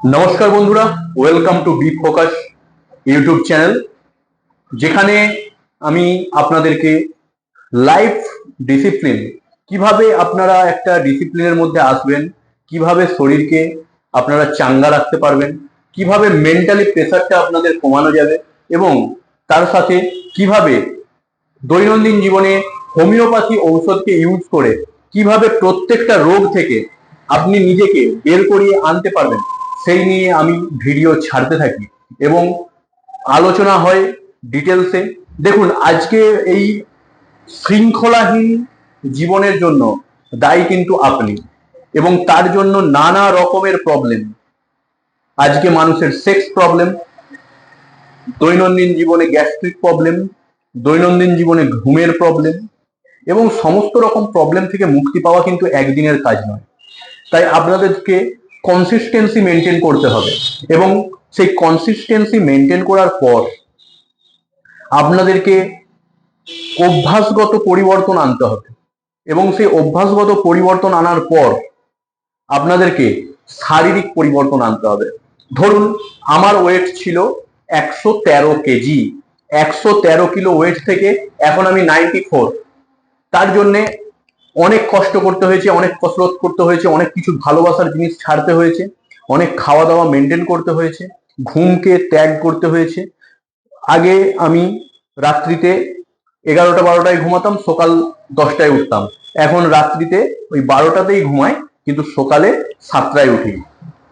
নমস্কার বন্ধুরা welcome to B Focus YouTube channel যেখানে আমি আপনাদেরকে লাইফ ডিসিপ্লিন কীভাবে আপনারা একটা ডিসিপ্লিনের মধ্যে আসবেন, কীভাবে শরীরকে আপনারা চাঙ্গা রাখতে পারবেন, কীভাবে মেন্টালি প্রেশারটা আপনাদের কমানো যাবে এবং তার সাথে কীভাবে দৈনন্দিন জীবনে হোমিওপ্যাথি ঔষধকে ইউজ করে, কীভাবে প্রত্যেকটা রোগ থেকে আপনি নিজেকে বের করিয়ে আনতে পারবেন। সেই নিয়ে আমি ভিডিও ছাড়তে থাকি এবং আলোচনা হয় ডিটেলসে দেখুন, আজকে এই শৃঙ্খলাহীন জীবনের জন্য দায়ী কিন্তু আপনি এবং তার জন্য নানা রকমের প্রবলেম আজকে মানুষের সেক্স প্রবলেম দৈনন্দিন জীবনে গ্যাস্ট্রিক প্রবলেম দৈনন্দিন জীবনে ঘুমের প্রবলেম এবং সমস্ত রকম প্রবলেম থেকে মুক্তি পাওয়া কিন্তু একদিনের কাজ নয়। তাই আপনাদেরকে কনসিস্টেন্সি মেনটেন করতে হবে। এবং সেই কনসিস্টেন্সি মেনটেন করার পর আপনাদেরকে অভ্যাসগত পরিবর্তন আনতে হবে। এবং সেই অভ্যাসগত পরিবর্তন আনার পর আপনাদেরকে শারীরিক পরিবর্তন আনতে হবে। ধরুন, আমার ওয়েট ছিল একশো তেরো কেজি। একশো তেরো কিলো ওয়েট থেকে এখন আমি নাইনটি ফোর তার জন্যে অনেক কষ্ট করতে হয়েছে, অনেক কসরত করতে হয়েছে, অনেক কিছু ভালোবাসার জিনিস ছাড়তে হয়েছে, অনেক খাওয়া দাওয়া মেনটেন করতে হয়েছে, ঘুমকে ত্যাগ করতে হয়েছে। আগে আমি রাত্রিতে এগারোটা বারোটায় ঘুমাতাম, সকাল দশটায় উঠতাম। এখন রাত্রিতে ওই বারোটাতেই ঘুমাই, কিন্তু সকালে সাতটায় উঠি।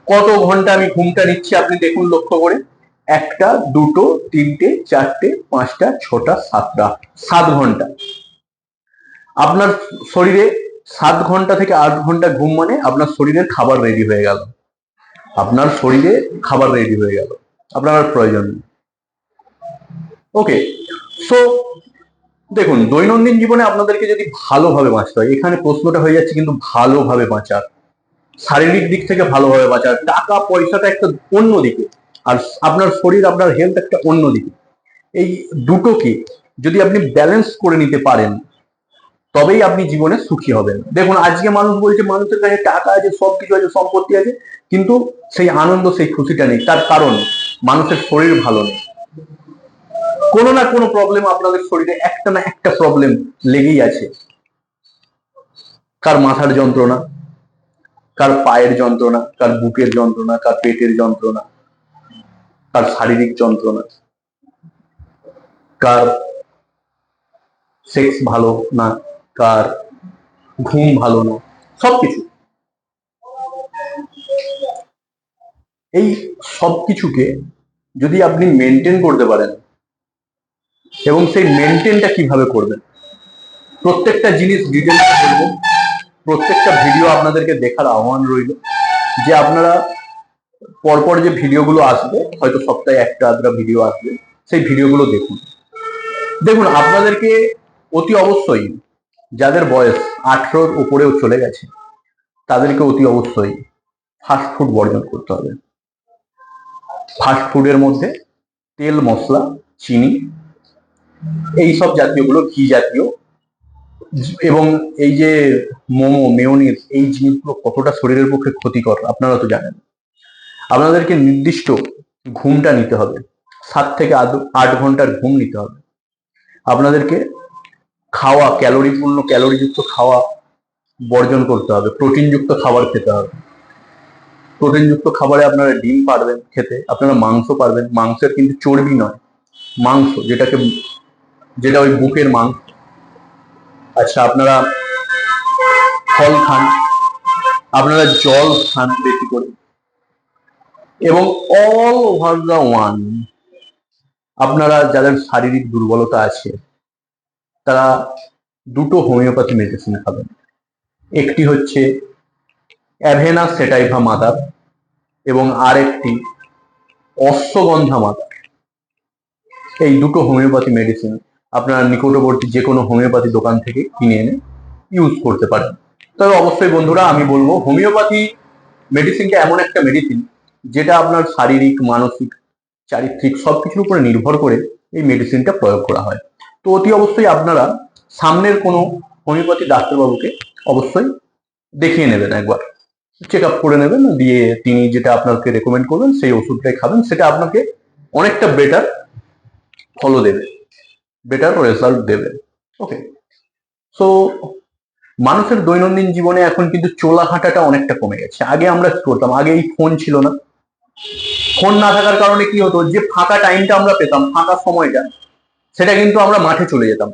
কত ঘণ্টা আমি ঘুমটা নিচ্ছি আপনি দেখুন লক্ষ্য করে। একটা, দুটো, তিনটে, চারটে, পাঁচটা, ছটা, সাতটা, সাত ঘণ্টা। আপনার শরীরে সাত ঘণ্টা থেকে আট ঘণ্টা ঘুম মানে আপনার শরীরের খাবার রেডি হয়ে গেল। আপনার শরীরে খাবার রেডি হয়ে গেল। আপনার আর প্রয়োজন নেই। ওকে সো দেখুন, দৈনন্দিন জীবনে আপনাদেরকে যদি ভালোভাবে বাঁচতে হয়, এখানে প্রশ্নটা হয়ে যাচ্ছে কিন্তু ভালোভাবে বাঁচার। শারীরিক দিক থেকে ভালোভাবে বাঁচার। টাকা, পয়সাটা একটা অন্য দিকে। আর আপনার শরীর, আপনার হেলথ একটা অন্য দিকে। এই দুটোকে যদি আপনি ব্যালেন্স করে নিতে পারেন তবেই আপনি জীবনে সুখী হবেন। দেখুন, আজকে মানুষ বলছে, মানুষের কাছে টাকা আছে সব কিছু আছে, সম্পত্তি আছে, কিন্তু সেই আনন্দ, সেই খুশিটা নেই। তার কারণ, মানুষের শরীর ভালো নেই। কোনো না কোনো প্রবলেম আপনাদের শরীরে একটা না একটা প্রবলেম লেগেই আছে। কার মাথার যন্ত্রণা, কার পায়ের যন্ত্রণা, কার বুকের যন্ত্রণা, কার পেটের যন্ত্রণা, কার শারীরিক যন্ত্রণা, কার সেক্স ভালো না। কার ঘুম ভালো না, সবকিছু। এই সব কিছুকে যদি আপনি মেনটেন করতে পারেন, এবং সেই মেনটেনটা কীভাবে করবেন? প্রত্যেকটা জিনিস ডিটেলসে বলব। প্রত্যেকটা ভিডিও আপনাদেরকে দেখার আহ্বান রইল যে আপনারা পরপর যে ভিডিওগুলো আসবে, হয়তো সপ্তাহে একটা আধটা ভিডিও আসবে, সেই ভিডিওগুলো দেখুন। দেখুন, আপনাদেরকে অতি অবশ্যই যাদের বয়স আঠেরোর উপরেও চলে গেছে, তাদেরকে অতি অবশ্যই ফাস্টফুড বর্জন করতে হবে। ফাস্টফুডের মধ্যে তেল, মশলা, চিনি এই সব জাতীয়গুলো, ঘি জাতীয়, এবং এই যে মোমো, মেয়নিজ, এই জিনিসগুলো কতটা শরীরের পক্ষে ক্ষতিকর, আপনারা তো জানেন। আপনাদেরকে নির্দিষ্ট ঘুমটা নিতে হবে। সাত থেকে আট ঘণ্টার ঘুম নিতে হবে। আপনাদেরকে খাওয়া, ক্যালোরিপূর্ণ, ক্যালোরিযুক্ত খাওয়া বর্জন করতে হবে। প্রোটিনযুক্ত খাবার খেতে হবে। প্রোটিনযুক্ত খাবারে আপনারা ডিম পারবেন খেতে, আপনারা মাংস পারবেন। মাংসের কিন্তু চর্বি নয়, মাংস যেটাকে, যেটা ওই বুকের মাংস। আচ্ছা আপনারা ফল খান, আপনারা জল খান বেশি করে। এবং অল ওভার দ্য ওয়ান আপনারা যাদের শারীরিক দুর্বলতা আছে তারা দুটো হোমিওপ্যাথি মেডিসিন খাবেন। একটি হচ্ছে অ্যাভেনা সেটাইভা মাদার এবং আরেকটি অশ্বগন্ধা মাদার। এই দুটো হোমিওপ্যাথি মেডিসিন আপনারা নিকটবর্তী যে কোনো হোমিওপ্যাথি দোকান থেকে কিনে এনে ইউজ করতে পারেন। তবে অবশ্যই বন্ধুরা, আমি বলব হোমিওপ্যাথি মেডিসিনটা এমন একটা মেডিসিন যেটা আপনার শারীরিক, মানসিক, চারিত্রিক সবকিছুর উপরে নির্ভর করে এই মেডিসিনটা প্রয়োগ করা হয়। তো অতি অবশ্যই আপনারা সামনের কোনো হোমিওপ্যাথি ডাক্তারবাবুকে অবশ্যই দেখিয়ে নেবেন একবার। চেক আপ করে নেবেন, দিয়ে তিনি যেটা আপনাকে রেকমেন্ড করবেন, সেই ওষুধটাই খাবেন, সেটা আপনাকে অনেকটা বেটার ফলো দেবে বেটার রেজাল্ট দেবে। ওকে সো মানুষের দৈনন্দিন জীবনে এখন কিন্তু চোলা হাঁটাটা অনেকটা কমে গেছে। আগে আমরা কি করতাম? আগে এই ফোন ছিল না। ফোন না থাকার কারণে কি হতো? যে ফাঁকা টাইমটা আমরা পেতাম, ফাঁকা সময়টা সেটা কিন্তু আমরা মাঠে চলে যেতাম।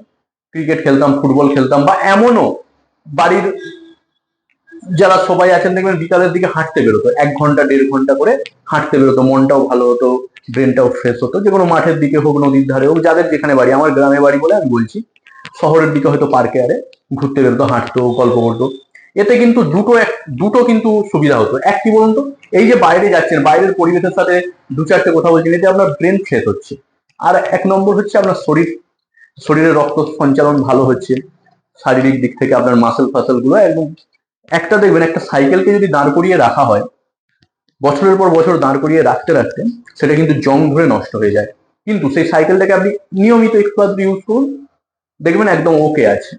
ক্রিকেট খেলতাম ফুটবল খেলতাম বা এমনও বাড়ির যারা সবাই আছেন দেখবেন বিকালের দিকে হাঁটতে বেরোতো। এক ঘণ্টা, দেড় ঘণ্টা করে হাঁটতে বেরোতো। মনটাও ভালো হতো ব্রেনটাও ফ্রেশ হতো। যে কোনো মাঠের দিকে হোক, নদীর ধারে হোক, যাদের যেখানে বাড়ি। আমার গ্রামে বাড়ি বলে আমি বলছি, শহরের দিকে হয়তো পার্কে আরে ঘুরতে বেরোতো, হাঁটতো, গল্প করতো। এতে কিন্তু দুটো এক, দুটো কিন্তু সুবিধা হতো। এক কি বলুন তো? এই যে বাইরে যাচ্ছেন, বাইরের পরিবেশের সাথে দু চারটে কথা বলছেন, এতে আপনার ব্রেন ফ্রেশ হচ্ছে। আর এক নম্বর হচ্ছে আপনার শরীর। শরীরে রক্ত সঞ্চালন ভালো হচ্ছে। শারীরিক দিক থেকে আপনার মাসেল ফাসেলগুলো একদম একটা দেখবেন, একটা সাইকেলকে যদি দাঁড় করিয়ে রাখা হয়, বছরের পর বছর দাঁড় করিয়ে রাখতে রাখতে সেটা কিন্তু জং ধরে নষ্ট হয়ে যায়। কিন্তু সেই সাইকেলটাকে আপনি নিয়মিত একটু আধটু ইউজ করুন, দেখবেন একদম ওকে আছে।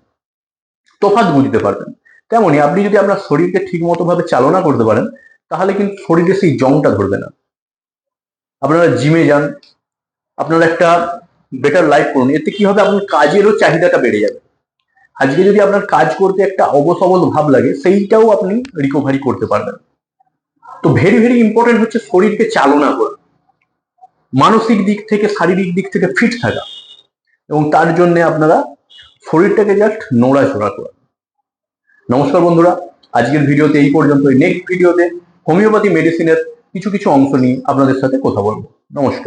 তফাৎ বুঝতে পারবেন। তেমনই আপনি যদি আপনার শরীরকে ঠিক মতো ভাবে চালনা করতে পারেন, তাহলে কিন্তু শরীরে সেই জংটা ধরবে না। আপনারা জিমে যান আপনারা একটা বেটার লাইফ করুন। এতে কি হবে? আপনার কাজেরও চাহিদাটা বেড়ে যাবে। আজকে যদি আপনার কাজ করতে একটা অবসবল ভাব লাগে, সেইটাও আপনি রিকভারি করতে পারবেন। তো ভেরি ভেরি ইম্পর্টেন্ট হচ্ছে শরীরকে চালনা করা। মানসিক দিক থেকে, শারীরিক দিক থেকে ফিট থাকা। এবং তার জন্য আপনারা শরীরটাকে জাস্ট নোড়াচড়া করা। নমস্কার বন্ধুরা, আজকের ভিডিওতে এই পর্যন্ত নেক্সট ভিডিওতে হোমিওপ্যাথি মেডিসিনের কিছু কিছু অংশ নিয়ে আপনাদের সাথে কথা বলব। নমস্কার।